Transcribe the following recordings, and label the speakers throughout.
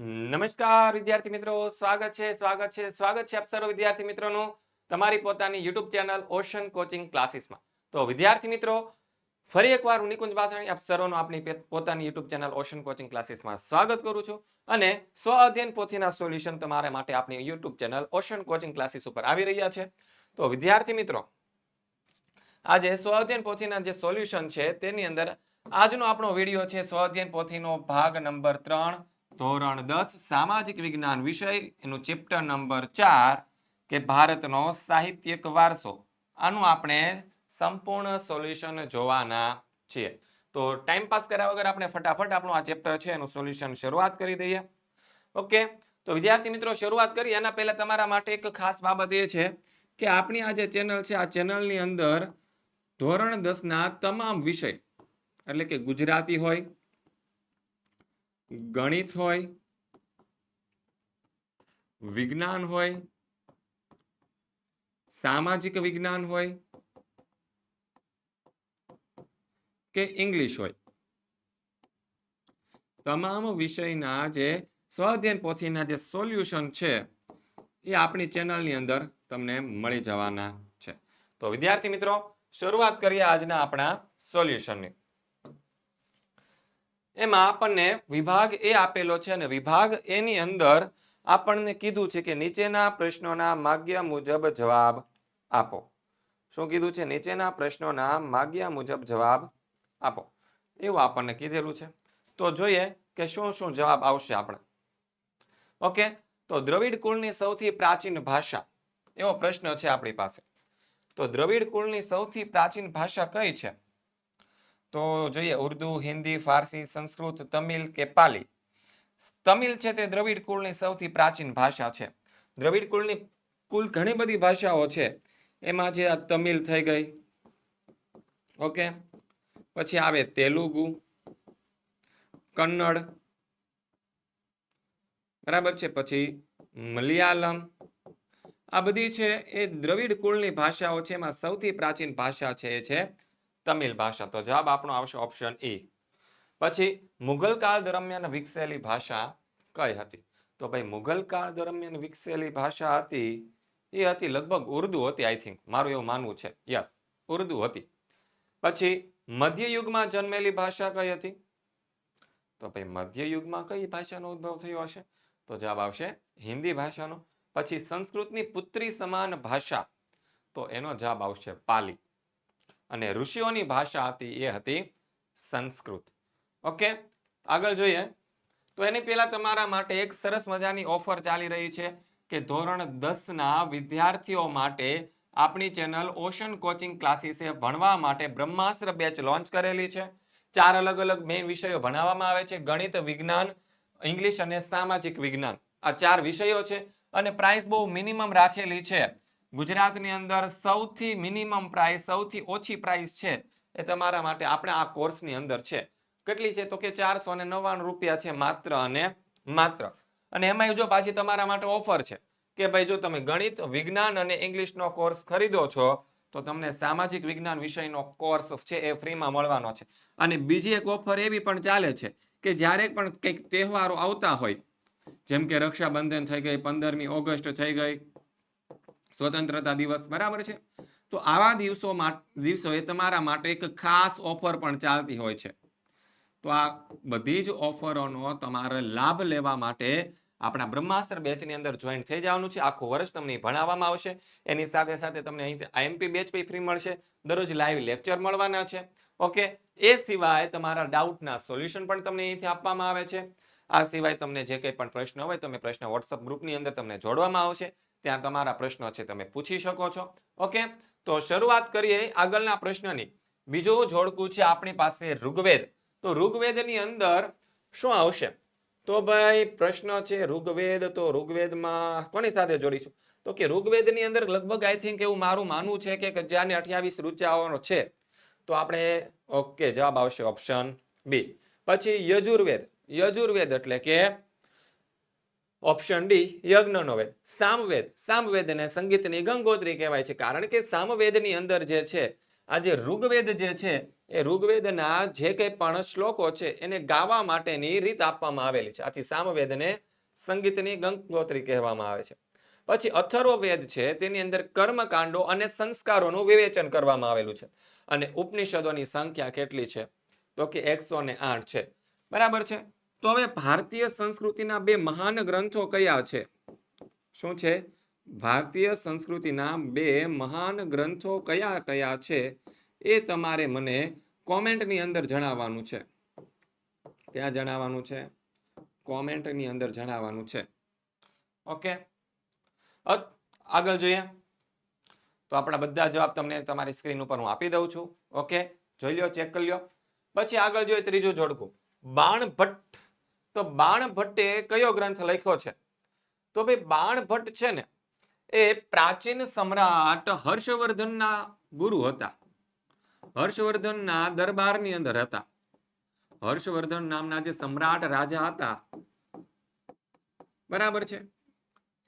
Speaker 1: નમસ્કાર, વિદ્યાર્થી મિત્રો. સ્વાગત છે સ્વાગત છે સ્વાગત છે આપ સર્વ વિદ્યાર્થી મિત્રોનું તમારી પોતાની યુટ્યુબ ચેનલ ઓશન કોચિંગ ક્લાસીસમાં. તો વિદ્યાર્થી મિત્રો, ફરી એકવાર હું નિકુંજ બાથાણી, આપ સર્વનું આપણી પોતાની યુટ્યુબ ચેનલ ઓશન કોચિંગ ક્લાસીસમાં સ્વાગત કરું છું. અને સ્વ અધ્યયન પોથીના સોલ્યુશન તમારા માટે આપની YouTube channel Ocean coaching classes ઉપર આવી રહ્યા છે. તો વિદ્યાર્થી મિત્રો, આજે સ્વ અધ્યયન પોથીના જે સોલ્યુશન છે, તેની અંદર આજનો આપણો વીડિયો છે સ્વ અધ્યયન પોથીનો ભાગ નંબર ત્રણ. ધોરણ દસ, સામાજિક વિજ્ઞાન વિષય, એનું ચેપ્ટર નંબર ચાર, કે ભારતનો સાહિત્યિક વારસો. આનું આપણે સંપૂર્ણ સોલ્યુશન જોવાના છીએ. તો ટાઈમ પાસ કર્યા વગર આપણે ફટાફટ આપણું આ ચેપ્ટર છે, એનું સોલ્યુશન શરૂઆત કરી દઈએ. ઓકે તો વિદ્યાર્થી મિત્રો, શરૂઆત કરીએ. એના પહેલા તમારા માટે એક ખાસ બાબત એ છે કે આપણી આ જે ચેનલ છે, આ ચેનલની અંદર ધોરણ દસના તમામ વિષય, એટલે કે ગુજરાતી હોય ગણિત હોય, વિજ્ઞાન હોય, સામાજિક વિજ્ઞાન હોય કે ઇંગ્લિશ હોય. તમામ વિષયના જે સ્વાધ્યન પોથીના જે સોલ્યુશન છે, એ આપણી ચેનલની અંદર તમને મળી જવાના છે. તો વિદ્યાર્થી મિત્રો, શરૂઆત કરીએ આજના આપણા સોલ્યુશનની. એમાં આપણને વિભાગ એ આપેલો છે અને વિભાગ એની અંદર આપણને કીધું છે કે નીચેના પ્રશ્નોના માગ્યા મુજબ જવાબ આપો. શું કીધું છે? નીચેના પ્રશ્નોના માગ્યા મુજબ જવાબ આપો. એવું આપણને કીધેલું છે. તો જોઈએ કે શું શું જવાબ આવશે આપણે. ઓકે? તો દ્રવિડ કુળની સૌથી પ્રાચીન ભાષા. એવો પ્રશ્ન છે આપણી પાસે. તો દ્રવિડ કુળની સૌથી પ્રાચીન ભાષા કઈ છે? તો જોઈએ ઉર્દુ, હિન્દી, ફારસી, સંસ્કૃત, તમિલ કે પાલી? તમિલ છે તે દ્રવિડ કુળની સૌથી પ્રાચીન ભાષા છે. દ્રવિડ કુળની કુલ ઘણી બધી ભાષાઓ છે. એમાં જે આ તમિલ થઈ ગઈ, ઓકે? પછી આવે તેલુગુ, કન્નડ, બરાબર છે? પછી મલયાલમ. આ બધી છે એ દ્રવિડ કુળની ભાષાઓ છે, એમાં સૌથી પ્રાચીન ભાષા છે એ છે તમિલ ભાષા. તો જવાબ આપણો આવશે ઓપ્શન એ પછી મુઘલ કાળ દરમિયાન વિકસેલી ભાષા કઈ હતી? તો ભાઈ મુઘલ કાળ દરમિયાન વિકસેલી ભાષા હતી, એ હતી લગભગ ઉર્દુ હતી આઈ થિંક મારું એવું માનવું છે. યસ ઉર્દુ હતી. પછી મધ્યયુગમાં જન્મેલી ભાષા કઈ હતી? તો ભાઈ મધ્યયુગમાં કઈ ભાષાનો ઉદ્ભવ થયો હશે? તો જવાબ આવશે હિન્દી ભાષાનો. પછી સંસ્કૃતની પુત્રી સમાન ભાષા. તો એનો જવાબ આવશે પાલી. અને ઋષિઓની ભાષા હતી, એ હતી સંસ્કૃત. ઓકે, આગળ જોઈએ. તો એની પહેલા તમારા માટે એક સરસ મજાની ઓફર ચાલી રહી છે કે ધોરણ દસના વિદ્યાર્થીઓ માટે આપણી ચેનલ ઓશન કોચિંગ ક્લાસીસે ભણવા માટે બ્રહ્માસ્ત્ર બેચ લોન્ચ કરેલી છે. ચાર અલગ અલગ મેઇન વિષયો ભણાવવામાં આવે છે. ગણિત, વિજ્ઞાન, ઇંગ્લિશ અને સામાજિક વિજ્ઞાન. આ ચાર વિષયો છે અને પ્રાઇસ બહુ મિનિમમ રાખેલી છે. ગુજરાતની અંદર સૌથી મિનિમમ પ્રાઇસ સૌથી ઓછી પ્રાઇસ છે એ તમારા માટે આપણે આ કોર્સની અંદર છે. કેટલી છે? તો કે ચારસો ને નવ્વાણું રૂપિયા છે માત્ર અને માત્ર. અને એમાંય જો પાછી તમારા માટે ઓફર છે કે ભાઈ જો તમે ગણિત, વિજ્ઞાન અને ઇંગ્લિશનો કોર્સ ખરીદો છો, તો તમને સામાજિક વિજ્ઞાન વિષયનો કોર્સ છે એ ફ્રીમાં મળવાનો છે. અને બીજી એક ઓફર એવી પણ ચાલે છે કે જ્યારે પણ કંઈક તહેવારો આવતા હોય, જેમ કે રક્ષાબંધન થઈ ગઈ, પંદરમી ઓગસ્ટ થઈ ગઈ સ્વતંત્રતા દિવસ, બરાબર છે? તો આવા દિવસો દિવસોએ તમારા માટે એક ખાસ ઓફર પણ ચાલતી હોય છે. તો આ બધી જ ઓફરોનો તમારે લાભ લેવા માટે આપણા બ્રહ્માસ્ત્ર બેચની અંદર જોઈન થઈ જવાનું છે. આખું વર્ષ તમને ભણાવવામાં આવશે. એની સાથે સાથે તમને અહીંથી આઈએમપી બેચ પણ ફ્રી મળશે. દરરોજ લાઈવ લેક્ચર મળવાના છે. ઓકે એ સિવાય તમારા ડાઉટના સોલ્યુશન પણ તમને અહીંથી આપવામાં આવે છે. આ સિવાય તમને જે કંઈ પણ પ્રશ્ન હોય, તમે પ્રશ્ન વોટ્સઅપ ગ્રુપની અંદર તમને જોડવામાં આવશે. ત્યાં તમારા પ્રશ્નો છે, તમે પૂછી શકો છો. ઓકે તો શરૂઆત કરીએ આગળના પ્રશ્નની. બીજું જોડકું છે આપણી પાસે ઋગ્વેદ. તો ઋગ્વેદની અંદર શું આવશે? તો ભાઈ પ્રશ્ન છે ઋગ્વેદ, તો ઋગ્વેદમાં કોની સાથે જોડીશું? તો કે ઋગ્વેદની અંદર લગભગ આઈ થિંક એવું મારું માનવું છે કે ગજાને અઠ્યાવીસ ઋચાઓનો છે. તો આપણે ઓકે જવાબ આવશે ઓપ્શન બી પછી યજુર્વેદ. યજુર્વેદ એટલે કે ઓપ્શન ડી, યજ્ઞનો વેદ. સામવેદ. સામવેદને સંગીતની ગંગોત્રી કહેવાય છે. કારણ કે સામવેદની અંદર જે છે, આ જે ઋગ્વેદ જે છે, એ ઋગ્વેદના જે કંઈ પણ શ્લોકો છે, એને ગાવા માટેની રીત આપવામાં આવેલી છે. આથી સામવેદને સંગીતની ગંગોત્રી કહેવામાં આવે છે. પછી અથર્વવેદ છે, તેની અંદર કર્મકાંડો અને સંસ્કારોનું વિવેચન કરવામાં આવેલું છે. અને ઉપનિષદોની સંખ્યા કેટલી છે? તો કે એકસો ને આઠ છે. બરાબર છે? તો હવે ભારતીય સંસ્કૃતિના બે મહાન ગ્રંથો કયા છે? શું છે? ભારતીય સંસ્કૃતિના બે મહાન ગ્રંથો કયા કયા છે એ તમારે મને કોમેન્ટની અંદર જણાવવાનું છે. ક્યાં જણાવવાનું છે? કોમેન્ટની અંદર જણાવવાનું છે. ઓકે. આગળ જોઈએ. તો આપણા બધા જવાબ તમને તમારી સ્ક્રીન ઉપર હું આપી દઉં છું. ઓકે. જોઈ લો ચેક કરી લ્યો. પછી આગળ જોઈએ ત્રીજું જોડકું. બાણભટ્ટ તો બાણભટ્ટે કયો ગ્રંથ લખ્યો છે? તો ભાઈ બાણભટ્ટ છે ને, એ પ્રાચીન સમ્રાટ હર્ષવર્ધનના ગુરુ હતા. હર્ષવર્ધનના દરબારની અંદર હતા. હર્ષવર્ધન નામના જે સમ્રાટ રાજા હતા, બરાબર છે?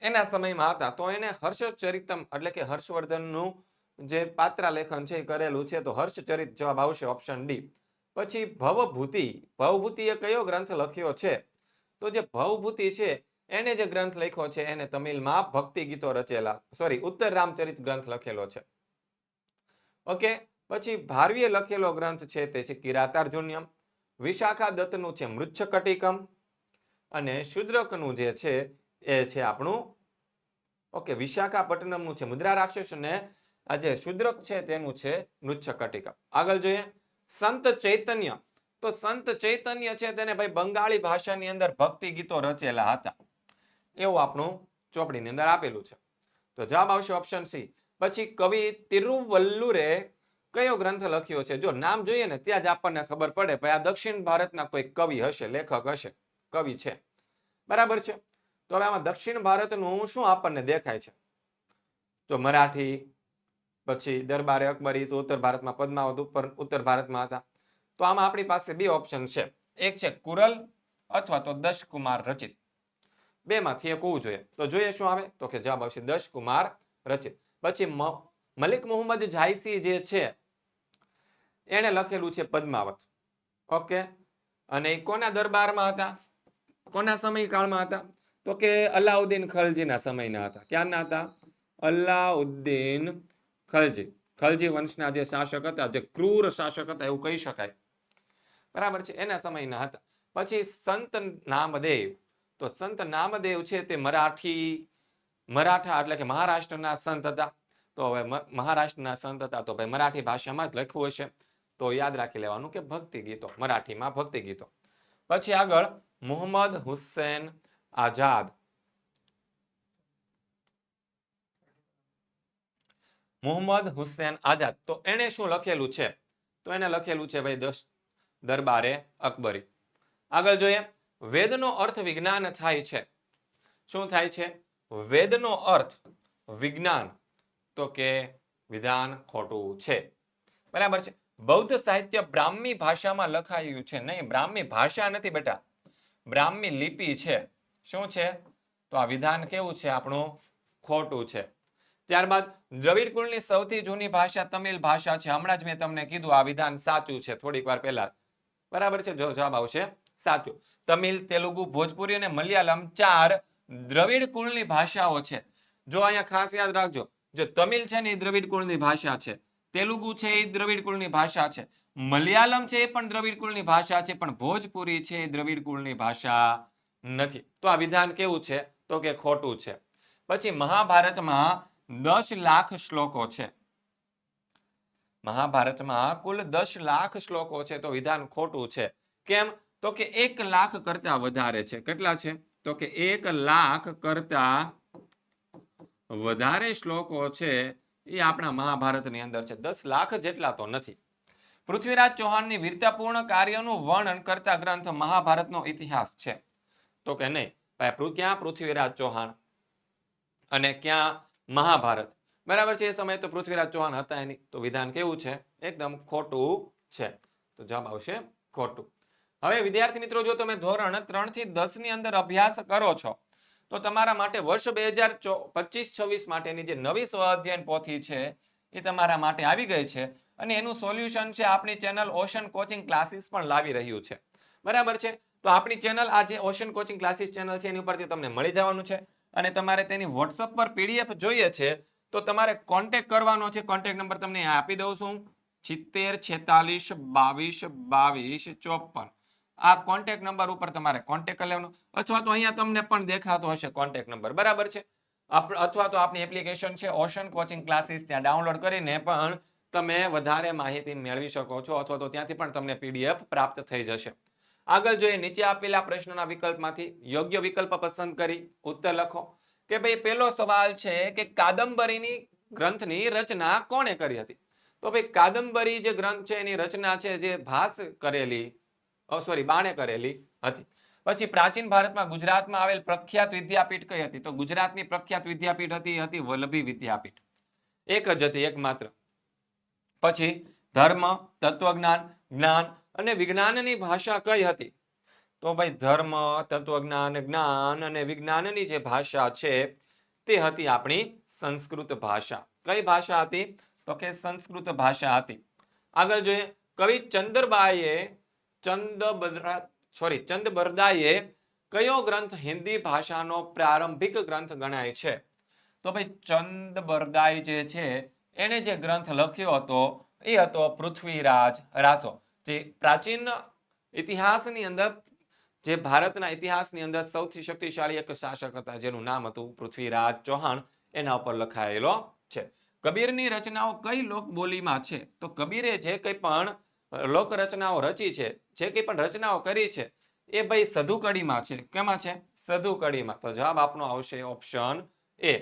Speaker 1: એના સમયમાં હતા. તો એને હર્ષચરિતમ એટલે કે હર્ષવર્ધનનું જે પાત્રા લેખન છે એ કરેલું છે. તો હર્ષચરિત જવાબ આવશે ઓપ્શન ડી પછી ભવભૂતિ ભવભૂતિએ કયો ગ્રંથ લખ્યો છે? તો જે ભવભૂતિ છે, એને જે ગ્રંથ લખ્યો છે, એને તમિલમાં ભક્તિ ગીતો રચેલા સોરી ઉત્તર રામચરિત ગ્રંથ લખેલો છે. ઓકે, પછી ભારવીએ લખેલો ગ્રંથ છે તે છે કિરાતાર્જુન્યમ વિશાખા દત્તનું છે મૃચ્છકટિકમ, અને શુદ્રકનું જે છે, એ છે આપણું, ઓકે, વિશાખાપટ્ટનમનું છે મુદ્રા રાક્ષસ અને આ જે શુદ્રક છે તેનું છે મૃચ્છકટિકમ. આગળ જોઈએ. સંત ચૈતન્ય. તો સંત ચૈતન્ય છે તેને ભાઈ બંગાળી ભાષાની અંદર ભક્તિ ગીતો રચેલા હતા. એવું આપણું ચોપડીની અંદર આપેલું છે. તો જવાબ આવશે ઓપ્શન સી પછી કવિ તિરુવલ્લુરે કયો ગ્રંથ લખ્યો છે? જો નામ જોઈએ ને ત્યાં જ આપણને ખબર પડે ભાઈ આ દક્ષિણ ભારતના કોઈ કવિ હશે, લેખક હશે, કવિ છે. બરાબર છે? તો હવે આમાં દક્ષિણ ભારતનું શું આપણને દેખાય છે? તો મરાઠી પછી દરબારે અકબરી તો ઉત્તર ભારતમાં પદ્માવત ઉપર ઉત્તર ભારતમાં હતા. તો આમાં આપણી પાસે બે ઓપ્શન છે. એક છે કુરલ અથવા તો દશકુમાર રચિત. બે માંથી એક હોવું જોઈએ. તો જોઈએ શું આવે? તો કે જવાબ આવશે દશકુમાર રચિત. પછી મલિક મોહમ્મદ જાયસી જે છે એણે લખેલું છે પદ્માવત. ઓકે? અને કોના દરબારમાં હતા? કોના સમયકાળમાં હતા? તો કે અલાઉદ્દીન ખલજીના સમયના હતા. ક્યારના હતા? અલાઉદ્દીન ખલજી. ખલજી વંશના જે શાસક હતા, જે ક્રૂર શાસક હતા, એવું કહી શકાય. બરાબર છે? એના સમયના હતા. પછી સંત નામદેવ. તો સંત નામદેવ છે તે મરાઠી, મરાઠા એટલે કે મહારાષ્ટ્રના સંત હતા. તો હવે મહારાષ્ટ્રના સંત હતા, તો ભાઈ મરાઠી ભાષામાં જ લખ્યું હશે. તો યાદ રાખી લેવાનું કે ભક્તિ ગીતો, મરાઠીમાં ભક્તિ ગીતો. પછી આગળ મોહમ્મદ હુસેન આઝાદ. મોહમ્મદ હુસેન આઝાદ. તો એણે શું લખેલું છે? તો એને લખેલું છે ભાઈ દસ દરબારે અકબરી. આગળ જોઈએ. વેદનો અર્થ વિજ્ઞાન થાય છે. શું થાય છે? વેદનો અર્થ વિજ્ઞાન. તો કે વિધાન ખોટું છે. બરાબર છે. બૌદ્ધ સાહિત્ય બ્રાહ્મી ભાષામાં લખાયું છે. નહીં, બ્રાહ્મી ભાષા નથી બેટા. બ્રાહ્મી લિપિ છે. શું છે? તો આ વિધાન કેવું છે? આપણું ખોટું છે. ત્યારબાદ દ્રવિડ કુળની સૌથી જૂની ભાષા તમિલ ભાષા છે. હમણાં જ મેં તમને કીધું આ વિધાન સાચું છે. થોડીક વાર પહેલા. બરાબર છે? જો જવાબ આવશે. સાચું. તમિલ, તેલુગુ, ભોજપુરી અને મલયાલમ ચાર દ્રવિડ કુળની ભાષાઓ છે. જો અહીંયા ખાસ યાદ રાખજો. જો તમિલ છે ને એ દ્રવિડ કુળની ભાષા છે. તેલુગુ છે એ દ્રવિડ કુળની ભાષા છે. મલયાલમ છે એ પણ દ્રવિડ કુળની ભાષા છે. પણ ભોજપુરી છે એ દ્રવિડ કુળની ભાષા નથી. તો આ વિધાન કેવું છે? તો કે ખોટું છે. પછી મહાભારતમાં દસ લાખ શ્લોકો છે. મહાભારતમાં કુલ દસ લાખ શ્લોકો છે, તો વિધાન ખોટું છે. કેમ? તો કે એક લાખ કરતા વધારે છે. કેટલા છે? તો કે એક લાખ કરતા વધારે શ્લોકો છે, એ આપણા મહાભારતની અંદર છે. દસ લાખ જેટલા તો નથી. પૃથ્વીરાજ ચૌહાણની વીરતાપૂર્ણ કાર્યનું વર્ણન કરતા ગ્રંથ મહાભારતનો ઇતિહાસ છે. તો કે નહીં? ક્યાં પૃથ્વીરાજ ચૌહાણ? અને ક્યાં મહાભારત. બરાબર છે, એ સમયે તો પૃથ્વીરાજ ચૌહાણ હતા એની. તો વિધાન કેવું છે? એકદમ ખોટું છે. તો જવાબ આવશે ખોટું. હવે વિદ્યાર્થી મિત્રો, જો તમે ધોરણ ત્રણથી દસની અંદર અભ્યાસ કરો છો, તો તમારા માટે વર્ષ બે હજાર પચીસ છવ્વીસ માટેની જે નવી સ્વાધ્યાયન પોથી છે, એ તમારા માટે આવી ગઈ છે અને એનું સોલ્યુશન છે આપણી ચેનલ ઓશન કોચિંગ ક્લાસીસ પણ લાવી રહ્યું છે. બરાબર છે? તો આપણી ચેનલ આ જે ઓશન કોચિંગ ક્લાસીસ ચેનલ છે, એની ઉપરથી તમને મળી જવાનું છે. અને તમારે તેની વોટ્સઅપ પર પીડીએફ જોઈએ છે, તો તમારે કોન્ટેક કરવાનો છે. કોન્ટેક નંબર તમને આપી દઉં છું. છિત્તેર, છેતાલીસ, બાવીસ બાવીસ, ચોપન. આ કોન્ટેક નંબર ઉપર તમારે કોન્ટેક કરી લેવાનો. અથવા તો અહીંયા તમને પણ દેખાતો હશે કોન્ટેક નંબર બરાબર છે? અથવા તો આપની એપ્લિકેશન છે ઓશન કોચિંગ ક્લાસીસ ત્યાં ડાઉનલોડ કરીને પણ તમે વધારે માહિતી મેળવી શકો છો, અથવા તો ત્યાંથી પણ તમને પીડીએફ પ્રાપ્ત થઈ જશે. આગળ જોઈએ, નીચે આપેલા પ્રશ્નોના વિકલ્પમાંથી યોગ્ય વિકલ્પ પસંદ કરી, ઉત્તર લખો. કે ભાઈ, પહેલો સવાલ છે કે કાદંબરીની ગ્રંથની રચના કોણે કરી હતી? તો ભાઈ, કાદંબરી જે ગ્રંથ છે, એની રચના છે જે ભાસ કરેલી સોરી બાણે કરેલી હતી. પછી પ્રાચીન ભારતમાં ગુજરાતમાં આવેલ પ્રખ્યાત વિદ્યાપીઠ કઈ હતી? તો ગુજરાતની પ્રખ્યાત વિદ્યાપીઠ હતી હતી વલ્લભી વિદ્યાપીઠ. એક જ હતી, એકમાત્ર. પછી ધર્મ, તત્વજ્ઞાન, જ્ઞાન અને વિજ્ઞાનની ભાષા કઈ હતી? તો ભાઈ ધર્મ, તત્વજ્ઞાન, જ્ઞાન અને વિજ્ઞાનની જે ભાષા છે, તે હતી આપણી સંસ્કૃત ભાષા. કઈ ભાષા હતી? તો કે સંસ્કૃત ભાષા હતી. આગળ જોઈએ. કવિ ચંદ્રબાઈએ ચંદ સોરી ચંદબરદાએ કયો ગ્રંથ હિન્દી ભાષાનો પ્રારંભિક ગ્રંથ ગણાય છે? તો ભાઈ ચંદબરદાઈ જે છે એણે જે ગ્રંથ લખ્યો હતો, એ હતો પૃથ્વીરાજ રાસો. જે પ્રાચીન ઇતિહાસની અંદર, જે ભારતના ઇતિહાસની અંદર સૌથી શક્તિશાળી એક શાસક હતા, જેનું નામ હતું પૃથ્વીરાજ ચૌહાણ, એના ઉપર લખાયેલો છે. કબીરની રચનાઓ કઈ લોકબોલીમાં છે? તો કબીરે જે કંઈ પણ લોક રચનાઓ રચી છે, જે કંઈ પણ રચનાઓ કરી છે, એ ભાઈ સધુકડીમાં છે. કેમાં છે? સધુકડીમાં તો જવાબ આપનો આવશે ઓપ્શન એ.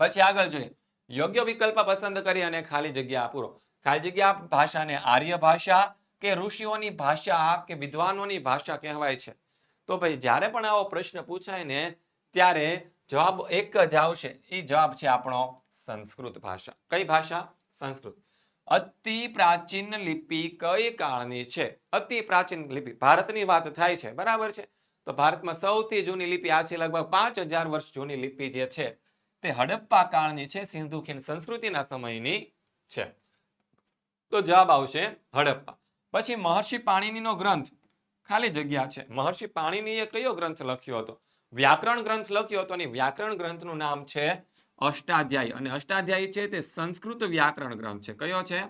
Speaker 1: પછી આગળ જોઈએ. યોગ્ય વિકલ્પ પસંદ કરી અને ખાલી જગ્યા પૂરો. ખાલી જગ્યા ભાષાને આર્ય ભાષા કે ઋષિઓની ભાષા કે વિદ્વાનોની ભાષા કહેવાય છે. તો ભાઈ જ્યારે પણ આવો પ્રશ્ન પૂછાય ને, ત્યારે જવાબ એક જ આવશે. એ જવાબ છે આપણો સંસ્કૃત ભાષા. કઈ ભાષા? સંસ્કૃત. અતિ પ્રાચીન લિપિ કઈ કાળની છે? અતિ પ્રાચીન લિપિ. ભારતની વાત થાય છે. બરાબર છે? તો ભારતમાં સૌથી જૂની લિપિ આ છે. લગભગ પાંચ હજાર વર્ષ જૂની લિપિ જે છે, તે હડપ્પા કાળની છે. સિંધુ ખીણ સંસ્કૃતિના સમયની છે. તો જવાબ આવશે હડપ્પા. પછી મહર્ષિ પાણીનીનો ગ્રંથ ખાલી જગ્યા છે. મહર્ષિ પાણીનીએ કયો ગ્રંથ લખ્યો હતો? વ્યાકરણ ગ્રંથ લખ્યો હતો અને વ્યાકરણ ગ્રંથનું નામ છે અષ્ટાધ્યાયી. અને અષ્ટાધ્યાયી છે તે સંસ્કૃત વ્યાકરણ ગ્રંથ છે. કયો છે?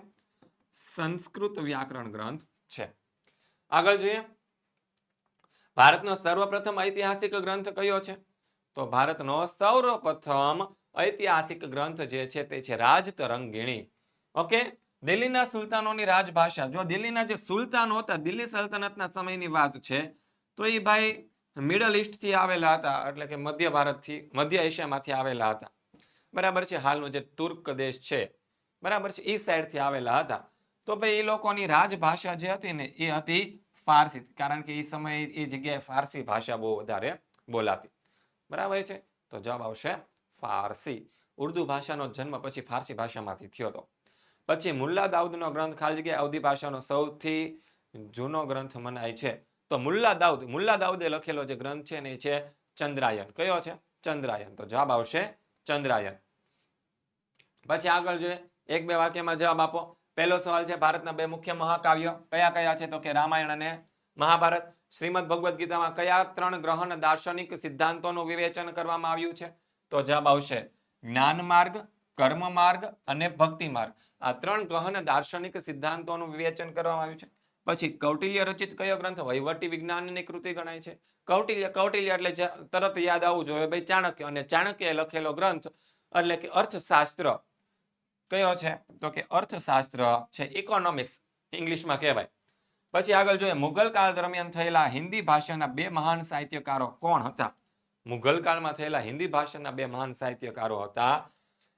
Speaker 1: સંસ્કૃત વ્યાકરણ ગ્રંથ છે. આગળ જોઈએ. ભારતનો સર્વપ્રથમ ઐતિહાસિક ગ્રંથ કયો છે? તો ભારતનો સર્વપ્રથમ ઐતિહાસિક ગ્રંથ જે છે તે છે રાજતરંગીણી. ઓકે? દિલ્હીના સુલતાનોની રાજભાષા. જો દિલ્હીના જે સુલતાનો હતા, દિલ્હી સલ્તનતના સમયની વાત છે, તો એ ભાઈ મિડલ ઈસ્ટથી આવેલા હતા, એટલે કે મધ્ય ભારતથી, મધ્ય એશિયામાંથી આવેલા હતા. બરાબર છે, હાલનો જે તુર્ક દેશ છે, બરાબર છે, એ સાઈડથી આવેલા હતા. તો ભાઈ એ લોકોની રાજભાષા જે હતી ને, એ હતી ફારસી, કારણ કે એ સમયે એ જગ્યાએ ફારસી ભાષા બહુ વધારે બોલાતી. બરાબર છે? તો જવાબ આવશે ફારસી. ઉર્દુ ભાષાનો જન્મ પછી ફારસી ભાષામાંથી થયો હતો. પછી મુલ્લા દાઉદનો ગ્રંથ ખાલી જગ્યાએ અવધી ભાષાનો સૌથી જૂનો ગ્રંથ મનાય છે. તો મુલ્લા દાઉદ, મુલ્લા દાઉદે લખેલો જે ગ્રંથ છે એ છે ચંદ્રાયન. કયો છે? ચંદ્રાયન. તો જવાબ આવશે ચંદ્રાયન. પછી આગળ જોઈએ. એક બે વાક્યમાં જવાબ આપો. પહેલો સવાલ છે, ભારતના બે મુખ્ય મહાકાવ્યો કયા કયા છે? તો કે રામાયણ અને મહાભારત. શ્રીમદ ભગવદ્ ગીતામાં કયા ત્રણ ગ્રહણ દાર્શનિક સિદ્ધાંતોનું વિવેચન કરવામાં આવ્યું છે? તો જવાબ આવશે જ્ઞાન માર્ગ કર્મ માર્ગ અને ભક્તિ માર્ગ. આ ત્રણ ગહન દાર્શનિક સિદ્ધાંતોનું વિવેચન કરવામાં આવ્યું છે. પછી કૌટિલ્ય રચિત કયો ગ્રંથ? વહીવટી વિજ્ઞાનની કૃતિ ગણાય છે. કૌટિલ્ય કૌટિલ્ય એટલે તરત યાદ આવવું જોઈએ ભાઈ, ચાણક્ય. અને ચાણક્યએ લખેલો ગ્રંથ એટલે કે અર્થશાસ્ત્ર. કયો છે? તો કે અર્થશાસ્ત્ર છે ઇકોનોમિક્સ ઇંગ્લિશમાં કહેવાય. પછી આગળ જોઈએ, મુઘલ કાળ દરમિયાન થયેલા હિન્દી ભાષાના બે મહાન સાહિત્યકારો કોણ હતા? મુઘલ કાળમાં થયેલા હિન્દી ભાષાના બે મહાન સાહિત્યકારો હતા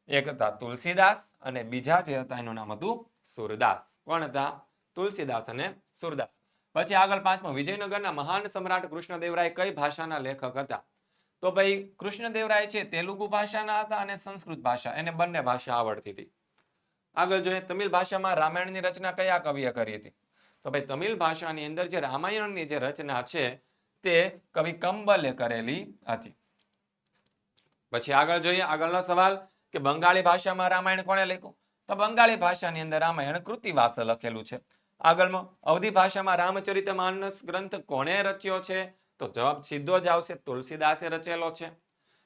Speaker 1: એક હતા તુલસીદાસ અને બીજા જે હતા એનું નામ હતું સુરદાસ. કોણ હતા? તુલસીદાસ અને સુરદાસ. પછી આગળ પાંચમો, વિજયનગરના મહાન સમ્રાટ કૃષ્ણદેવરાય કઈ ભાષાના લેખક હતા? તો ભાઈ કૃષ્ણદેવરાય છે તેલુગુ ભાષાના હતા અને સંસ્કૃત ભાષા, એને બંને ભાષા આવડતી હતી. આગળ જોઈએ, તમિલ ભાષામાં રામાયણની રચના કયા કવિએ કરી હતી? તો ભાઈ તમિલ ભાષાની અંદર જે રામાયણની જે રચના છે તે કવિ કંબલે કરેલી હતી. પછી આગળ જોઈએ, આગળનો સવાલ. કે બંગાળી ભાષામાં રામાયણ કોણે લખ્યું? તો બંગાળી ભાષાની અંદર રામાયણ કૃતિવાસ લખેલું છે. આગળમાં, અવધી ભાષામાં રામચરિત ગ્રંથ કોણે રચ્યો છે? તો જવાબ સીધો જ આવશે, તુલસીદાસે રચેલો છે.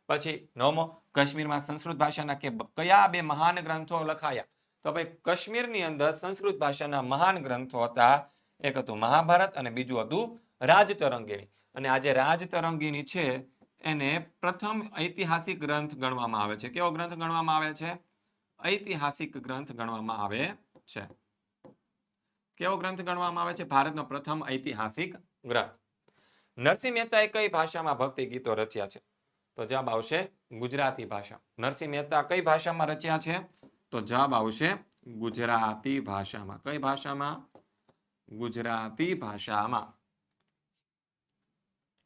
Speaker 1: પછી નવમો, કાશ્મીરમાં સંસ્કૃત ભાષાના કે કયા બે મહાન ગ્રંથો લખાયા? તો ભાઈ, કાશ્મીરની અંદર સંસ્કૃત ભાષાના મહાન ગ્રંથો હતા. એક હતું મહાભારત અને બીજું હતું રાજતરંગીણી. અને આજે રાજતરંગિણી છે એને પ્રથમ ઐતિહાસિક ગ્રંથ ગણવામાં આવે છે. કેવો ગ્રંથ ગણવામાં આવે છે? ઐતિહાસિક ગ્રંથ ગણવામાં આવે છે. કેવો ગ્રંથ ગણવામાં આવે છે? ભારતનો પ્રથમ ઐતિહાસિક ગ્રંથ. નરસિંહ મહેતાએ કઈ ભાષામાં ભક્તિ ગીતો રચ્યા છે? તો જવાબ આવશે ગુજરાતી ભાષા. નરસિંહ મહેતા કઈ ભાષામાં રચ્યા છે? તો જવાબ આવશે ગુજરાતી ભાષામાં. કઈ ભાષામાં? ગુજરાતી ભાષામાં.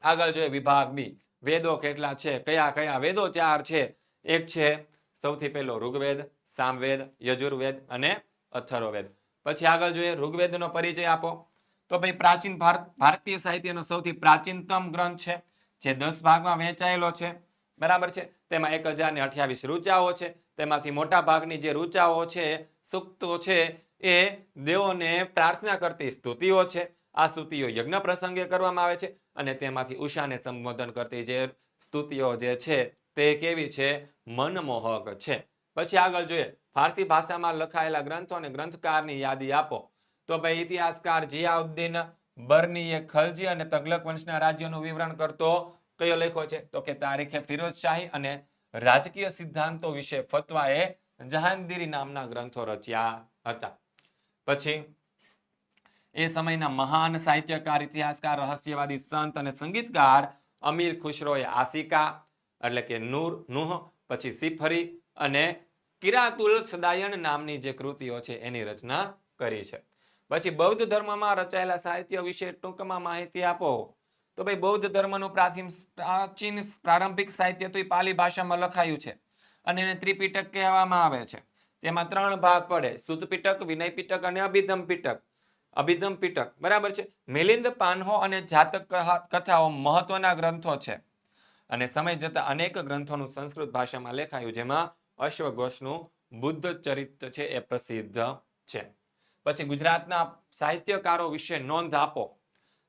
Speaker 1: આગળ જોઈએ વિભાગ બી. વેદો કેટલા છે? કયા કયા વેદો ચાર છે? એક છે સૌથી પહેલો ઋગ્વેદ, સામવેદ, યજુર્વેદ અને અથર્વવેદ. પછી આગળ જોઈએ, ઋગ્વેદનો પરિચય આપો. તો ભાઈ, પ્રાચીન ભારત ભારતીય સાહિત્યનો સૌથી પ્રાચીનતમ ગ્રંથ છે, જે દસ ભાગમાં વહેંચાયેલો છે. બરાબર છે? તેમાં એક હજાર ને અઠ્યાવીસ રૂચાઓ છે. તેમાંથી મોટા ભાગની જે રૂચાઓ છે, સૂક્તો છે, એ દેવોને પ્રાર્થના કરતી સ્તુતિઓ છે. આ સ્તુતિઓ યજ્ઞ પ્રસંગે કરવામાં આવે છે. અને તેમાંથી ઉષાને સંબોધન કરતી જે સ્તુતિઓ જે છે તે કેવી છે? મનમોહક છે. પછી આગળ જોઈએ. ફારસી ભાષામાં લખાયેલા ગ્રંથો અને ગ્રંથકારની યાદી આપો. તો ભાઈ ઇતિહાસકાર જિયાઉદ્દીન બર્નીએ ખલજી અને તગલક વંશના રાજ્યોનું વિવરણ કરતો કયો લેખો છે? તો કે તારીખે ફિરોજ શાહી અને રાજકીય સિદ્ધાંતો વિશે ફતવાએ જહાંગીરી નામના ગ્રંથો રચ્યા હતા. પછી એ સમયના મહાન સાહિત્યકાર, ઇતિહાસકાર, રહસ્યવાદી સંત અને સંગીતકાર અમીર ખુશરોએ આસિકા એટલે કે નૂર, નુહ, પછી સિફરી અને કિરાતુલ સદાયન નામની જે કૃતિઓ છે એની રચના કરી છે. પછી બૌદ્ધ ધર્મમાં રચાયેલા સાહિત્ય વિશે ટૂંકમાં માહિતી આપો. તો ભાઈ, બૌદ્ધ ધર્મનું પ્રાચીન પ્રાચીન પ્રારંભિક સાહિત્ય તો એ પાલી ભાષામાં લખાયું છે અને એને ત્રિપિટક કહેવામાં આવે છે. તેમાં ત્રણ ભાગ પડે. સુત પિટક વિનય પિટક અને અભિધમ પિટક અભિધમ પીટક. બરાબર છે? મિલિંદ પાનહો અને જાતક કથાઓ મહત્વના ગ્રંથો છે. અને સમય જતા અનેક ગ્રંથોનું સંસ્કૃત ભાષામાં લેખાયું, જેમાં અશ્વઘોષનું બુદ્ધ ચરિત્ર છે એ પ્રસિદ્ધ છે. પછી ગુજરાતના સાહિત્યકારો વિશે નોંધ આપો.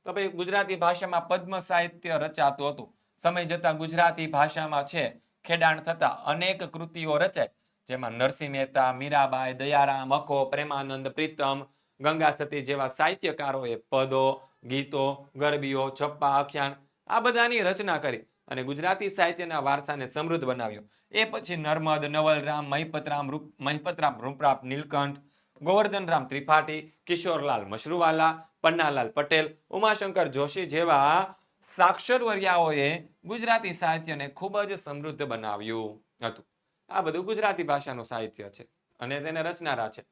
Speaker 1: તો ભાઈ, ગુજરાતી ભાષામાં પદ્મ સાહિત્ય રચાતું હતું. સમય જતા ગુજરાતી ભાષામાં છે, ખેડાણ થતા અનેક કૃતિઓ રચાય. જેમાં નરસિંહ મહેતા, મીરાબાઈ, દયારામ, અખો, પ્રેમાનંદ, પ્રીતમ ગંગા સતી જેવા સાહિત્યકારોએ પદો, ગીતો, ગરબીઓ, છપ્પા આખ્યાન આ બધાની રચના કરી અને ગુજરાતી સાહિત્યના વારસાને સમૃદ્ધ બનાવ્યો. એ પછી નર્મદ, નવલરામ, મહિપતરામ મહિપતરામ, રૂપરાપ, નીલકંઠ, ગોવર્ધનરામ ત્રિપાઠી, કિશોરલાલ મશરૂવાલા, પન્નાલાલ પટેલ, ઉમાશંકર જોશી જેવા સાક્ષરવર્યાઓએ ગુજરાતી સાહિત્યને ખૂબ જ સમૃદ્ધ બનાવ્યું હતું. આ બધું ગુજરાતી ભાષાનું સાહિત્ય છે અને તેને રચનારા છે.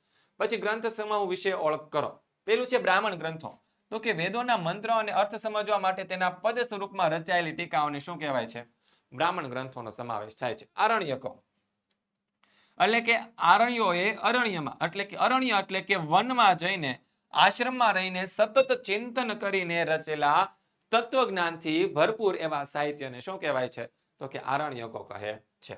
Speaker 1: પછી ગ્રંથ સમૂહ વિશે ઓળખ કરો. પેલું છે બ્રાહ્મણ ગ્રંથો. તો કે વેદોના મંત્ર અને અર્થ સમજવા માટે તેના પદ સ્વરૂપમાં રચાયેલી ટીકાઓને શું કહેવાય છે? બ્રાહ્મણ ગ્રંથોનો સમાવેશ થાય છે. આરણ્યકો એટલે કે આરણ્યોએ અરણ્યમાં, એટલે કે અરણ્ય એટલે કે વનમાં જઈને આશ્રમમાં રહીને સતત ચિંતન કરીને રચેલા તત્વજ્ઞાનથી ભરપૂર એવા સાહિત્યને શું કહેવાય છે? તો કે આરણ્યકો કહે છે.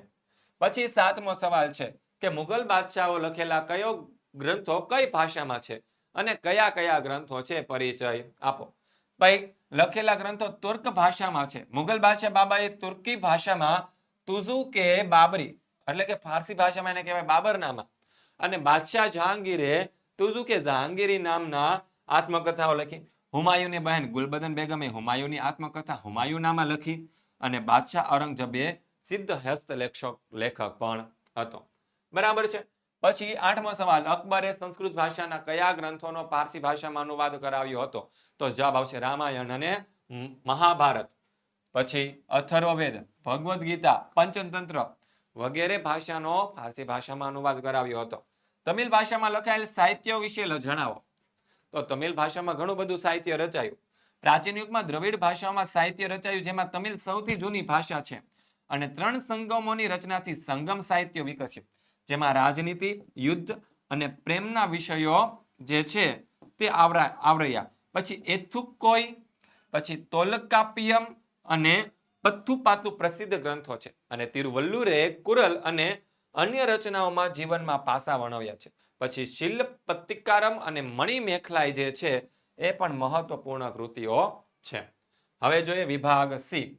Speaker 1: પછી સાતમો સવાલ છે કે મુઘલ બાદશાહો લખેલા કયો ગ્રંથો કઈ ભાષામાં છે અને કયા કયા ગ્રંથો છે પરિચય આપો. ભાઈ, લખેલા ગ્રંથો તુર્ક ભાષામાં છે. મુઘલ બાદશાહ બાબાએ તુર્કી ભાષામાં તુઝુ કે બાબરી, એટલે કે ફારસી ભાષામાં એને કહેવાય બાબરનામા. અને બાદશાહ જહાંગીરે તુઝુ કે જહાંગીરી નામના આત્મકથાઓ લખી. હુમાયુની બહેન ગુલબદન બેગમે હુમાયુની આત્મકથા હુમાયુનામાં લખી અને બાદશાહ ઔરંગઝેબે સિદ્ધ હસ્ત લેખક લેખક પણ હતો. બરાબર છે? પછી આઠમો સવાલ, અકબરે સંસ્કૃત ભાષાના કયા ગ્રંથોનો પારસી ભાષામાં અનુવાદ કરાવ્યો હતો? તો જવાબ આવશે રામાયણ અને મહાભારત. પછી અથર્વવેદ ભગવદ્ ગીતા, પંચતંત્ર વગેરે ભાષાનો ફારસી ભાષામાં અનુવાદ કરાવ્યો હતો. તમિલ ભાષામાં લખાયેલ સાહિત્ય વિશે જણાવો. તો તમિલ ભાષામાં ઘણું બધું સાહિત્ય રચાયું. પ્રાચીન યુગમાં દ્રવિડ ભાષામાં સાહિત્ય રચાયું, જેમાં તમિલ સૌથી જૂની ભાષા છે. અને ત્રણ સંગમોની રચનાથી સંગમ સાહિત્ય વિકસ્યું. જેમાં રાજનીતિ, યુદ્ધ અને પ્રેમના વિષયો જે છે તે આવરા, આવરયા. પછી એથુકોઈ પછી તોલકાપિયમ અને પથ્થુપાતુ પ્રસિદ્ધ ગ્રંથો છે. અને તિરુવલ્લુરે કુરલ અને અન્ય રચનાઓમાં જીવનમાં પાસા વર્ણવ્યા છે. પછી શિલ્પતિકારમ અને મણિમેખલાઈ જે છે, એ પણ મહત્વપૂર્ણ કૃતિઓ છે. હવે જોઈએ વિભાગ સી.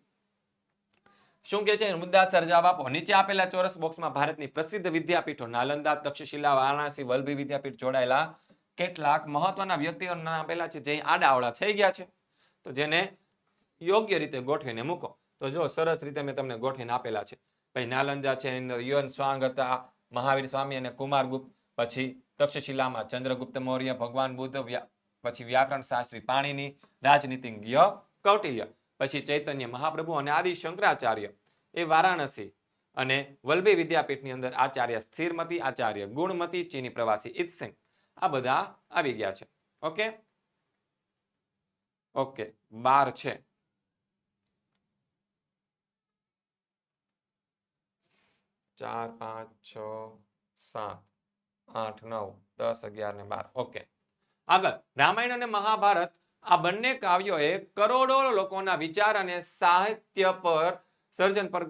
Speaker 1: શું કે છે? મુદ્દાસર જવાબ આપો. નીચે આપેલા ચોરસ બોક્સમાં ભારતની પ્રસિદ્ધ વિદ્યાપીઠો નાલંદા તક્ષશિલા વારાણસી, વલભી વિદ્યાપીઠ જોડાયેલા કેટલાક મહત્વના વ્યક્તિઓના આપેલા છે, જે આડાવડા થઈ ગયા છે. તો જેને યોગ્ય રીતે ગોઠવીને મૂકો. તો જો સરસ રીતે મેં તમને ગોઠવીને આપેલા છે. ભાઈ, નાલંદા છે, એની યુએન સ્વાંગ હતા, મહાવીર સ્વામી અને કુમારગુપ્ત પછી તક્ષશિલામાં ચંદ્રગુપ્ત મૌર્ય, ભગવાન બુદ્ધ પછી વ્યાકરણ શાસ્ત્રી પાણીની, રાજનીતિજ્ઞ કૌટિલ્ય. પછી ચૈતન્ય મહાપ્રભુ અને આદિ શંકરાચાર્ય એ વારાણસી અને વલ્લભી વિદ્યાપીઠની અંદર આચાર્ય સ્થિરમતી, આચાર્ય ગુણમતી, ચીની પ્રવાસી ઇતસિંહ આ બધા આવી ગયા છે. ઓકે? ઓકે, બાર છે. ચાર, પાંચ, છ, સાત, આઠ, નવ, દસ, અગિયાર ને બાર. ઓકે. આગળ, રામાયણ અને મહાભારત આ બંને કાવ્યોએ કરોડો લોકોના વિચાર અને સાહિત્ય પર સર્જન પર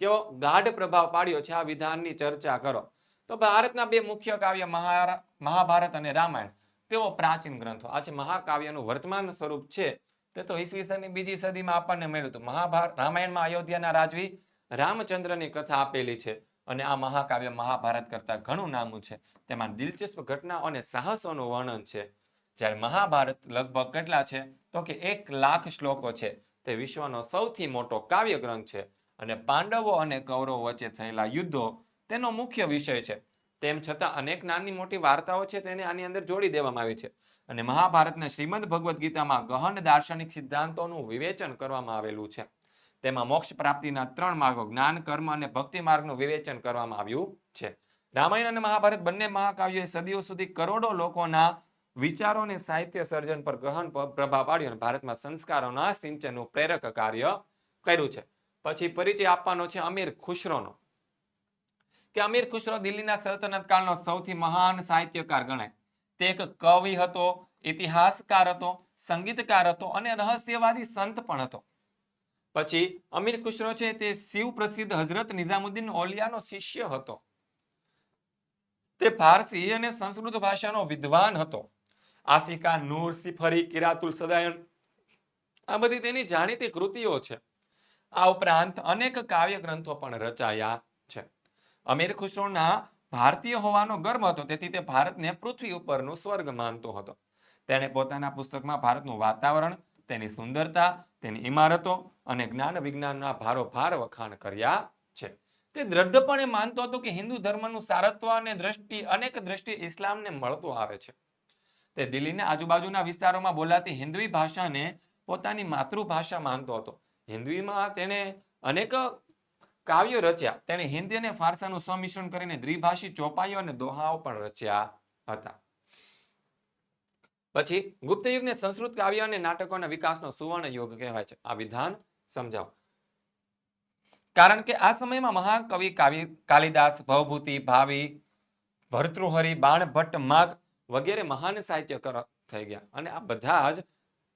Speaker 1: કેવો ગાઢ પ્રભાવ પાડ્યો છે આ વિધાનની ચર્ચા કરો. તો ભારતના બે મુખ્ય કાવ્ય મહાભારત અને રામાયણ, તેઓ પ્રાચીન ગ્રંથો. આ છે મહાકાવ્યનું વર્તમાન સ્વરૂપ છે, તે તો ઈસવીસનની બીજી સદીમાં આપણને મળ્યું હતું. મહાભારત રામાયણમાં અયોધ્યાના રાજવી રામચંદ્રની કથા આપેલી છે અને આ મહાકાવ્ય મહાભારત કરતા ઘણું નામું છે. તેમાં દિલચસ્પ ઘટનાઓ અને સાહસોનું વર્ણન છે. જ્યારે મહાભારત લગભગ કેટલા છે? તો કે એક લાખ શ્લોકો છે. તે વિશ્વનો સૌથી મોટો કાવ્ય ગ્રંથ છે અને પાંડવો અને કૌરવો વચ્ચે થયેલા યુદ્ધો તેનો મુખ્ય વિષય છે. તેમ છતાં અનેક નાની મોટી વાર્તાઓ છે તેને આની અંદર જોડી દેવામાં આવી છે. અને મહાભારતના શ્રીમદ ભગવદ્ ગીતામાં ગહન દાર્શનિક સિદ્ધાંતોનું વિવેચન કરવામાં આવેલું છે. તેમાં મોક્ષ પ્રાપ્તિના ત્રણ માર્ગો, જ્ઞાન, કર્મ અને ભક્તિ માર્ગનું વિવેચન કરવામાં આવ્યું છે. રામાયણ અને મહાભારત બંને મહાકાવ્યોએ સદીઓ સુધી કરોડો લોકોના વિચારો અને સાહિત્ય સર્જન પર ગહન પ્રભાવ પાડ્યો અને ભારતમાં સંસ્કારોના સિંચનનું પ્રેરક કાર્ય કર્યું છે. પછી પરિચય આપવાનો છે અમીર ખુશરોનો કે અમીર ખુશરો દિલ્હીના સલ્તનત કાળનો સૌથી મહાન સાહિત્યકાર ગણાય. તે એક કવિ હતો, ઇતિહાસકાર હતો, સંગીતકાર હતો અને રહસ્યવાદી સંત પણ હતો. પછી અમીર ખુશરો છે તે શિવ પ્રસિદ્ધ હઝરત નિઝામુદ્દીન ઓલિયાનો શિષ્ય હતો. તે ફારસી અને સંસ્કૃત ભાષાનો વિદ્વાન હતો. આસિકા નૂર, સિફરી કિરાતુલ સદાયન આ બધી તેની જાણીતી કૃતિઓ છે. આ ઉપરાંત અનેક કાવ્ય ગ્રંથો પણ રચાયા છે. અમીર ખુસરોના ભારતીય હોવાનો ગર્વ હતો, તેથી તે ભારતને પૃથ્વી ઉપરનું સ્વર્ગ માનતો હતો. તેણે પોતાના પુસ્તકમાં ભારતનું વાતાવરણ, તેની સુંદરતા, તેની ઇમારતો અને જ્ઞાન વિજ્ઞાનના ભારોભાર વખાણ કર્યા છે. તે દ્રઢપણે માનતો હતો કે હિન્દુ ધર્મનું સારત્વ અને દ્રષ્ટિ અનેક દ્રષ્ટિ ઇસ્લામને મળતું આવે છે. તે દિલ્હીના આજુબાજુના વિસ્તારોમાં બોલાતી હિન્દવી ભાષાને પોતાની માતૃભાષા માનતો હતો. હિન્દવીમાં તેણે અનેક કાવ્યો રચ્યા. તેણે હિન્દી અને ફારસાનું સંમિશ્રણ કરીને દ્વિભાષી ચોપાઈઓ અને દોહાઓ પણ રચ્યા હતા. પછી ગુપ્ત યુગને સંસ્કૃત કાવ્ય અને નાટકોના વિકાસનો સુવર્ણ યુગ કહેવાય છે. આ વિધાન સમજાવો. કારણ કે આ સમયમાં મહાકવિ કાવ્ય કાલિદાસ, ભવભૂતિ, ભાવી, ભર્તૃહરિ, બાણભટ્ટ માગ વગેરે મહાન સાહિત્યકાર થઈ ગયા. અને આ બધા જ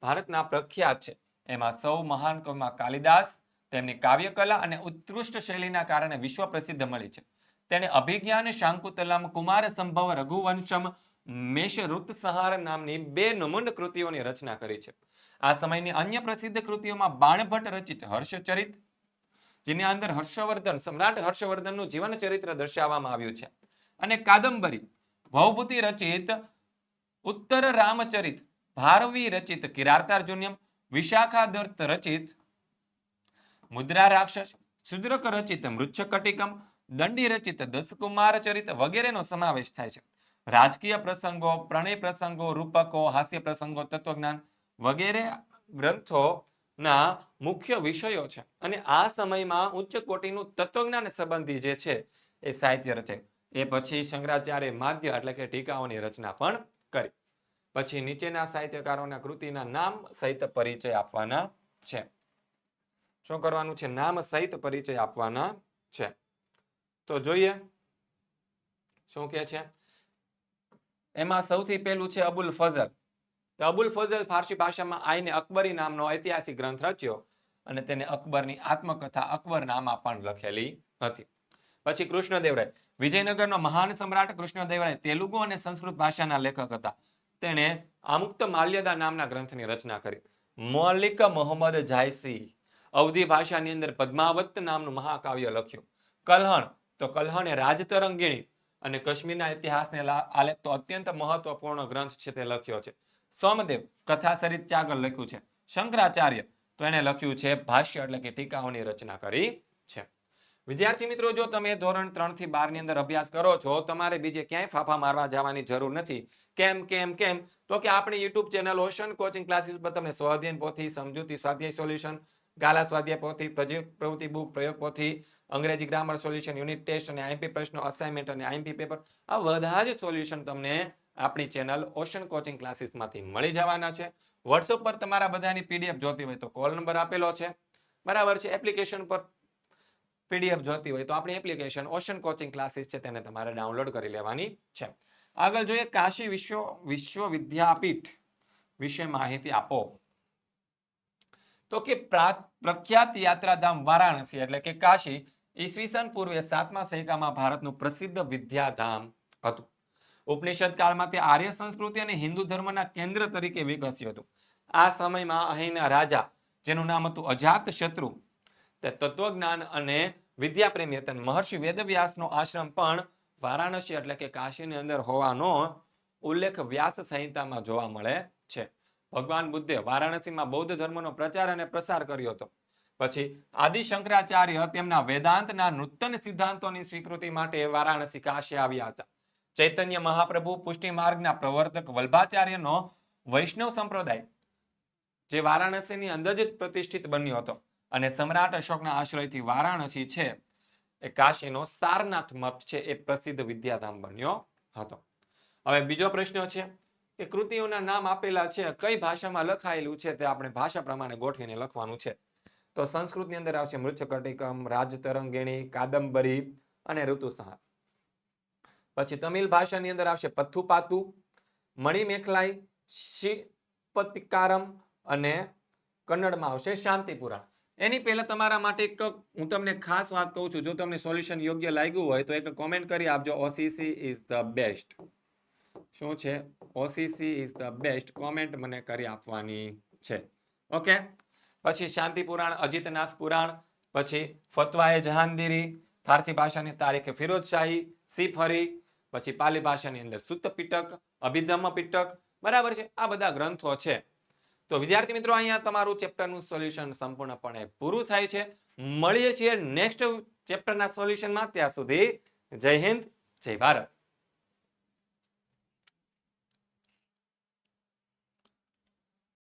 Speaker 1: ભારતના પ્રખ્યાત છે. એમાં સૌ મહાન કવિમાં કાલિદાસ, તેમની કાવ્યકલા અને ઉત્કૃષ્ટ શૈલીના કારણે વિશ્વ પ્રસિદ્ધ મળી છે. તેણે અભિજ્ઞાન શાંકુતલમ, કુમાર સંભવ, રઘુવંશમ મેષ ઋત નામની બે નમૂન કૃતિઓની રચના કરી છે. આ સમયની અન્ય પ્રસિદ્ધ કૃતિઓમાં બાણભટ્ટ રચિત હર્ષચરિત, જેની અંદર હર્ષવર્ધન, સમ્રાટ હર્ષવર્ધનનું જીવન ચરિત્ર દર્શાવવામાં આવ્યું છે. અને કાદંબરી ભવભૂતિ રચિત ઉત્તર રામચરિત, ભારવી રચિત કિરાર્તાર્જુન્યમ વિશાખાદર્ત રચિત, મુદ્રા રાક્ષસ, શુદ્રક રચિત મૃચ્છકટિકમ દંડી રચિત, દસકુમાર ચરિત વગેરેનો સમાવેશ થાય છે. રાજકીય પ્રસંગો, પ્રણય પ્રસંગો, રૂપકો, હાસ્ય પ્રસંગો, તત્વજ્ઞાન વગેરે ગ્રંથોના મુખ્ય વિષયો છે. અને આ સમયમાં ઉચ્ચ કોટીનું તત્વજ્ઞાન સંબંધી જે છે એ સાહિત્ય રચે. એ પછી શંકરાચાર્ય માધ્ય એટલે કે ટીકાઓની રચના પણ કરી. પછી નીચેના સાહિત્યકારોના કૃતિના નામ સહિત પરિચય આપવાના છે. શું કરવાનું છે? નામ સહિત પરિચય આપવાના છે. તો જોઈએ. શું કે છે? એમાં સૌથી પહેલું છે અબુલ ફઝલ. તો અબુલ ફઝલ ફારસી ભાષામાં આઈને અકબરી નામનો ઐતિહાસિક ગ્રંથ રચ્યો અને તેને અકબરની આત્મકથા અકબર નામા પણ લખેલી હતી. પછી કૃષ્ણદેવરાય. વિજયનગરનો મહાન સમ્રાટ કૃષ્ણદેવરાય તેલુગુ અને સંસ્કૃત ભાષાના લેખક હતા. તેણે આમુક્ત માલ્યદા નામના ગ્રંથની રચના કરી. મૌલિક મોહમ્મદ જાયસી અવધી ભાષાની અંદર પદ્માવત નામનું મહાકાવ્ય લખ્યું. કલ્હણ, તો કલ્હણ એ રાજતરંગીણી અને કાશ્મીરના ઇતિહાસને આલેખ આલેખતો અત્યંત મહત્વપૂર્ણ ગ્રંથ છે તે લખ્યો છે. સોમદેવ કથા સરિત ત્યાગલ લખ્યું છે. શંકરાચાર્ય, તો એને લખ્યું છે ભાષ્ય એટલે કે ટીકાઓની રચના કરી છે. વિદ્યાર્થી મિત્રો, જો તમે ધોરણ ત્રણથી બારની અંદર અભ્યાસ કરો છો, તમારે બીજે ક્યાંય ફાફા મારવા જવાની જરૂર નથી. કેમ કેમ કેમ? તો કે આપણી YouTube channel Ocean coaching classes પર તમને સ્વાધ્યાય પોથી, સમજૂતી સ્વાધ્યાય સોલ્યુશન ગાલા સ્વાધ્યાય પોથી પ્રવૃત્તિ બુક પ્રયોગ પોથી, અંગ્રેજી ગ્રામર સોલ્યુશન યુનિટ ટેસ્ટ અને આઈએમપી પ્રશ્નો અસાઇનમેન્ટ અને આઈએમપી પેપર આ બધા જ સોલ્યુશન તમને આપણી ચેનલ ઓશન કોચિંગ ક્લાસીસમાંથી મળી જવાના છે. વોટ્સઅપ પર તમારા બધાની પીડીએફ જોતી હોય તો કોલ નંબર આપેલો છે. બરાબર છે? એપ્લિકેશન પર પીડીએફ જોતી હોય તો આપણી એપ્લિકેશન ઓશન કોચિંગ ક્લાસીસ છે તેને તમારે ડાઉનલોડ કરી લેવાની છે. આગળ જોઈએ કાશી વિશ્વ વિશ્વવિદ્યાપીઠ વિશે માહિતી આપો. તો કે પ્રખ્યાત યાત્રાધામ વારાણસી એટલે કે કાશી ઈસવીસન પૂર્વે સાતમા સૈકામાં ભારતનું પ્રસિદ્ધ વિદ્યાધામ હતું. ઉપનિષદ કાળમાં તે આર્ય સંસ્કૃતિ અને હિન્દુ ધર્મના કેન્દ્ર તરીકે વિકસ્યું હતું. આ સમયમાં અહીંના રાજા, જેનું નામ હતું અજાત શત્રુ તે તત્વજ્ઞાન અને વિદ્યાપ્રેમી હતા. મહર્ષિ વેદવ્યાસનો આશ્રમ પણ વારાણસી એટલે કે કાશીની અંદર હોવાનો ઉલ્લેખ વ્યાસ સંહિતામાં જોવા મળે છે. ભગવાન બુદ્ધે વારાણસીમાં બૌદ્ધ ધર્મનો પ્રચાર અને પ્રસાર કર્યો હતો. પછી આદિ શંકરાચાર્ય તેમના વેદાંતના નૂતન સિદ્ધાંતોની સ્વીકૃતિ માટે વારાણસી કાશી આવ્યા હતા. ચૈતન્ય મહાપ્રભુ, પુષ્ટિ માર્ગના પ્રવર્તક વલ્ભાચાર્યનો વૈષ્ણવ સંપ્રદાય, જે વારાણસીની અંદર જ પ્રતિષ્ઠિત બન્યો હતો. અને સમ્રાટ અશોકના આશ્રયથી વારાણસી છે, એ કાશીનો સારનાથ મઠ છે, એ પ્રસિદ્ધ વિદ્યાધામ બન્યો હતો. હવે બીજો પ્રશ્ન છે કે કૃતિઓના નામ આપેલા છે, કઈ ભાષામાં લખાયેલું છે તે આપણે ભાષા પ્રમાણે ગોઠવીને લખવાનું છે. તો સંસ્કૃતની અંદર આવશે મૃચ્છકટિકમ, રાજતરંગિણી, કાદંબરી અને ઋતુસહાર પછી તમિલ ભાષાની અંદર આવશે પથ્થુપાતુ, મણિમેખલાઈ, શિપતિકારમ અને કન્નડમાં આવશે શાંતિપુરાણ. એની પહેલા તમારા માટે એક હું તમને ખાસ વાત કહું છું. જો તમને સોલ્યુશન યોગ્ય લાગ્યું હોય તો એક કોમેન્ટ કરી આપજો. ઓસીસી ઇઝ ધ બેસ્ટ શું છે? OCC is the best comment મને કરી આપવાની છે. ઓકે પછી શાંતિ પુરાણ, અજીતનાથ પુરાણ, પછી ફતવાએ જહાંગીરી, ફારસી ભાષાની તારીખે ફિરોજશાહી સિફરી પછી પાલી ભાષાની અંદર સુત્ત પિટક, અભિધમ્મ પિટક, બરાબર છે? આ બધા ગ્રંથો છે. તો વિદ્યાર્થી મિત્રો, અહીંયા તમારું ચેપ્ટરનું સોલ્યુશન સંપૂર્ણપણે પૂરું થાય છે. મળીએ છીએ નેક્સ્ટ ચેપ્ટરના સોલ્યુશનમાં. ત્યાં સુધી જય હિન્દ, જય ભારત.